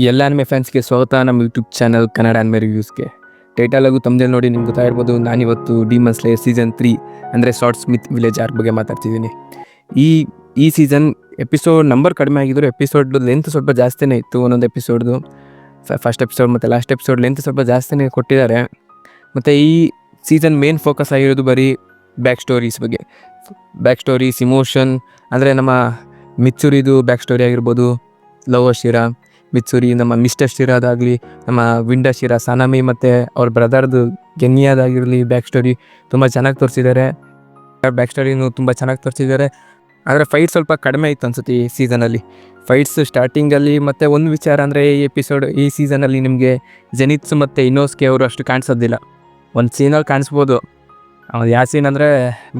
ಎಲ್ಲ ಅನಿಮೆ ಫ್ಯಾನ್ಸ್ಗೆ ಸ್ವಾಗತ ನಮ್ಮ ಯೂಟ್ಯೂಬ್ ಚಾನಲ್ ಕನ್ನಡ ಅನಿಮೆ ರಿವ್ಯೂಸ್ಗೆ ಟೈಟಲ್ ಆಗು ತಮ್ಮದೇ ನೋಡಿ ನಿಮ್ಗೆ ಗೊತ್ತಾಗಿರ್ಬೋದು ನಾನಿವತ್ತು ಡಿಮನ್ ಸ್ಲೇಯರ್ ಸೀಸನ್ ತ್ರೀ ಅಂದರೆ ಶಾರ್ಟ್ ಸ್ಮಿತ್ ವಿಲೇಜ್ ಆರ್ ಬಗ್ಗೆ ಮಾತಾಡ್ತಿದ್ದೀನಿ. ಈ ಈ ಸೀಸನ್ ಎಪಿಸೋಡ್ ನಂಬರ್ ಕಡಿಮೆ ಆಗಿದ್ದರೂ ಎಪಿಸೋಡ್ ಲೆಂತ್ ಸ್ವಲ್ಪ ಜಾಸ್ತಿನೇ ಇತ್ತು ಒಂದೊಂದು ಎಪಿಸೋಡ್ದು ಫಸ್ಟ್ ಎಪಿಸೋಡ್ ಮತ್ತು ಲಾಸ್ಟ್ ಎಪಿಸೋಡ್ ಲೆಂತ್ ಸ್ವಲ್ಪ ಜಾಸ್ತಿನೇ ಕೊಟ್ಟಿದ್ದಾರೆ. ಮತ್ತು ಈ ಸೀಸನ್ ಮೇನ್ ಫೋಕಸ್ ಆಗಿರೋದು ಬರೀ ಬ್ಯಾಕ್ ಸ್ಟೋರೀಸ್ ಬಗ್ಗೆ. ಬ್ಯಾಕ್ ಸ್ಟೋರೀಸ್ ಇಮೋಷನ್ ಅಂದರೆ ನಮ್ಮ ಮಿಚ್ಚುರಿದು ಬ್ಯಾಕ್ ಸ್ಟೋರಿ ಆಗಿರ್ಬೋದು ಲವ್ ಶಿರಾ ಮಿತ್ಸುರಿ ನಮ್ಮ ಮಿಸ್ಟರ್ ಶಿರಾದಾಗಲಿ, ನಮ್ಮ ವಿಂಡ ಶಿರಾ, ಸನಾಮಿ ಮತ್ತು ಅವ್ರ ಬ್ರದರ್ದು ಗೆನ್ನಿಯಾದಾಗಿರಲಿ ಬ್ಯಾಕ್ ಸ್ಟೋರಿ ತುಂಬ ಚೆನ್ನಾಗಿ ತೋರಿಸಿದ್ದಾರೆ ಬ್ಯಾಕ್ ಸ್ಟೋರಿನೂ ತುಂಬ ಚೆನ್ನಾಗಿ ತೋರಿಸಿದ್ದಾರೆ ಆದರೆ ಫೈಟ್ ಸ್ವಲ್ಪ ಕಡಿಮೆ ಇತ್ತು ಅನ್ಸುತ್ತೆ ಈ ಸೀಸನಲ್ಲಿ ಫೈಟ್ಸ್ ಸ್ಟಾರ್ಟಿಂಗಲ್ಲಿ ಮತ್ತು ಒಂದು ವಿಚಾರ ಅಂದರೆ ಈ ಎಪಿಸೋಡ್ ಈ ಸೀಸನಲ್ಲಿ ನಿಮಗೆ ಜೆನಿತ್ಸ್ ಮತ್ತು ಇನೋಸ್ಕೆ ಅವರು ಅಷ್ಟು ಕಾಣಿಸೋದಿಲ್ಲ. ಒಂದು ಸೀನಲ್ಲಿ ಕಾಣಿಸ್ಬೋದು. ಯಾವ ಸೀನ್ ಅಂದರೆ,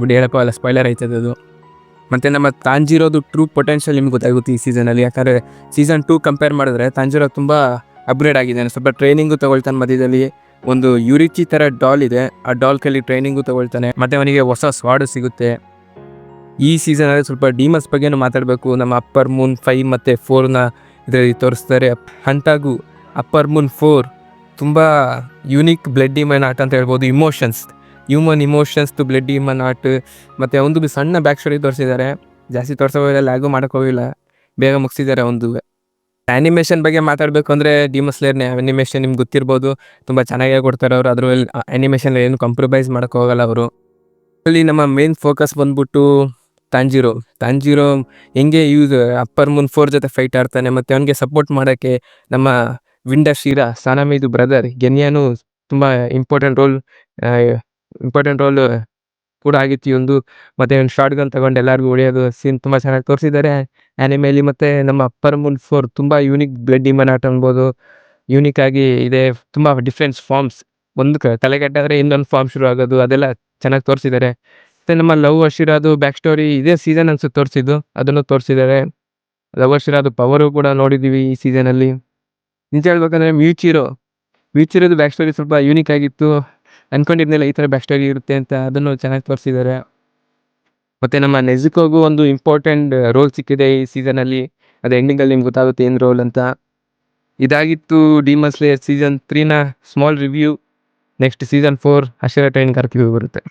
ಬಿಡಿ ಹೇಳಪ್ಪ ಅಲ್ಲ ಸ್ಪೈಲರ್ ಅದು. ಮತ್ತು ನಮ್ಮ ತಾಂಜಿರೋದು ಟ್ರೂ ಪೊಟೆನ್ಷಿಯಲ್ ನಿಮ್ಗೆ ಗೊತ್ತಾಗುತ್ತೆ ಈ ಸೀಸನಲ್ಲಿ ಯಾಕಂದರೆ ಸೀಸನ್ ಟೂ ಕಂಪೇರ್ ಮಾಡಿದ್ರೆ ತಾಂಜಿರೋ ತುಂಬ ಅಪ್ಗ್ರೇಡ್ ಆಗಿದ್ದಾನೆ ಸ್ವಲ್ಪ ಟ್ರೈನಿಂಗು ತಗೊಳ್ತಾನೆ ಮಧ್ಯದಲ್ಲಿ. ಒಂದು ಯುರಿಚಿ ಥರ ಡಾಲ್ ಇದೆ. ಆ ಡಾಲ್ ಕೈಲಿ ಟ್ರೈನಿಂಗು ತಗೊಳ್ತಾನೆ. ಮತ್ತು ಅವನಿಗೆ ಹೊಸ ಸ್ವಾಡು ಸಿಗುತ್ತೆ. ಈ ಸೀಸನಲ್ಲಿ ಸ್ವಲ್ಪ ಡಿಮಸ್ ಬಗ್ಗೆನೂ ಮಾತಾಡಬೇಕು. ನಮ್ಮ ಅಪ್ಪರ್ ಮೂನ್ ಫೈವ್ ಮತ್ತು ಫೋರ್ನ ಇದರಲ್ಲಿ ತೋರಿಸ್ತಾರೆ. ಹಂಟಾಗು ಅಪ್ಪರ್ ಮೂನ್ ಫೋರ್ ತುಂಬ ಯುನಿಕ್ ಬ್ಲಡ್ ಡಿಮೈನ್ ಆಟ ಅಂತ ಹೇಳ್ಬೋದು. ಇಮೋಷನ್ಸ್ ಹ್ಯೂಮನ್ ಇಮೋಷನ್ಸ್ದು ಬ್ಲಡ್ ಹ್ಯೂಮನ್ ಆರ್ಟ್ ಮತ್ತು ಒಂದು ಸಣ್ಣ ಬ್ಯಾಕ್ ಸ್ಟೋರಿ ತೋರಿಸಿದ್ದಾರೆ. ಜಾಸ್ತಿ ತೋರಿಸೋಲ್ಲ ಲ್ಯಾಗು ಹೋಗಿಲ್ಲ. ಬೇಗ ಮುಗಿಸಿದ್ದಾರೆ ಒಂದು. ಆ್ಯನಿಮೇಷನ್ ಬಗ್ಗೆ ಮಾತಾಡಬೇಕು ಅಂದರೆ ಡಿಮಸ್ಲೇರ್ನೇ ಆ್ಯನಿಮೇಷನ್ ನಿಮ್ಗೆ ಗೊತ್ತಿರ್ಬೋದು. ತುಂಬ ಚೆನ್ನಾಗೇ ಕೊಡ್ತಾರೆ ಅವರು. ಅದರಲ್ಲಿ ಆ್ಯನಿಮೇಷನ್ ಏನು ಕಾಂಪ್ರಮೈಸ್ ಮಾಡೋಕೆ ಹೋಗಲ್ಲ ಅವರು. ಅಲ್ಲಿ ನಮ್ಮ ಮೇನ್ ಫೋಕಸ್ ಬಂದ್ಬಿಟ್ಟು ತಾಂಜಿರೋ ತಾಂಜಿರೋ ಹೆಂಗೆ ಯೂಸ್ ಅಪ್ಪರ್ ಮುನ್ ಫೋರ್ ಜೊತೆ ಫೈಟ್ ಆಡ್ತಾನೆ, ಮತ್ತು ಅವನಿಗೆ ಸಪೋರ್ಟ್ ಮಾಡೋಕ್ಕೆ ನಮ್ಮ ವಿಂಡರ್ ಶೀರಾ ಸಾನಾಮಿದು ಬ್ರದರ್ ಗೆನ್ಯಾನು ತುಂಬ ಇಂಪಾರ್ಟೆಂಟ್ ರೋಲ್ ಇಂಪಾರ್ಟೆಂಟ್ ರೋಲ್ ಕೂಡ ಆಗಿತ್ತು ಈ ಒಂದು, ಮತ್ತು ಒಂದು ಶಾರ್ಟ್ ಗನ್ ತಗೊಂಡು ಎಲ್ಲರಿಗೂ ಹೊಡೆಯೋದು ಸೀನ್ ತುಂಬ ಚೆನ್ನಾಗಿ ತೋರಿಸಿದ್ದಾರೆ. ಆ್ಯನಿಮೇಲಿ ಮತ್ತು ನಮ್ಮ ಅಪ್ಪರ್ ಫೋರ್ ತುಂಬ ಯೂನಿಕ್ ಬ್ಲಡ್ ಡಿಮನ್ ಆಟ ಅನ್ಬೋದು. ಯೂನಿಕ್ ಆಗಿ ಇದೆ, ತುಂಬ ಡಿಫ್ರೆನ್ಸ್ ಫಾರ್ಮ್ಸ್ ಒಂದು ಕ ತಲೆಗೆಟ್ಟಾದರೆ ಇನ್ನೊಂದು ಫಾರ್ಮ್ ಶುರು ಆಗೋದು, ಅದೆಲ್ಲ ಚೆನ್ನಾಗಿ ತೋರಿಸಿದ್ದಾರೆ. ಮತ್ತು ನಮ್ಮ ಲವ್ ಅಶಿರಾದು ಬ್ಯಾಕ್ ಸ್ಟೋರಿ ಇದೇ ಸೀಸನ್ ಅನ್ಸುತ್ತೆ ತೋರಿಸಿದ್ದು, ಅದನ್ನು ತೋರಿಸಿದ್ದಾರೆ. ಲವ್ ಅಶಿರಾದು ಪವರು ಕೂಡ ನೋಡಿದ್ದೀವಿ ಈ ಸೀಸನಲ್ಲಿ ನಿಜ ಹೇಳ್ಬೇಕಂದ್ರೆ ಮ್ಯೂಚಿರೋ ಮ್ಯೂಚಿರೋದು ಬ್ಯಾಕ್ ಸ್ಟೋರಿ ಸ್ವಲ್ಪ ಯೂನಿಕ್ ಆಗಿತ್ತು. ಅನ್ಕೊಂಡಿದ್ನೆಲ್ಲ ಈ ಥರ ಬ್ಯಾಕ್ ಸ್ಟೋರಿ ಇರುತ್ತೆ ಅಂತ ಅದನ್ನು ಚೆನ್ನಾಗಿ ತೋರಿಸಿದ್ದಾರೆ. ಮತ್ತು ನಮ್ಮ ನೆಜುಕೋಗೂ ಒಂದು ಇಂಪಾರ್ಟೆಂಟ್ ರೋಲ್ ಸಿಕ್ಕಿದೆ ಈ ಸೀಸನಲ್ಲಿ ಅದು ಎಂಡಿಂಗಲ್ಲಿ ನಿಮ್ಗೆ ಗೊತ್ತಾಗುತ್ತೆ ಏನು ರೋಲ್ ಅಂತ. ಇದಾಗಿತ್ತು ಡಿಮಸ್ಲೆ season ತ್ರೀನ small review next season four hashira train ಕರ್ಕಿ ಬರುತ್ತೆ.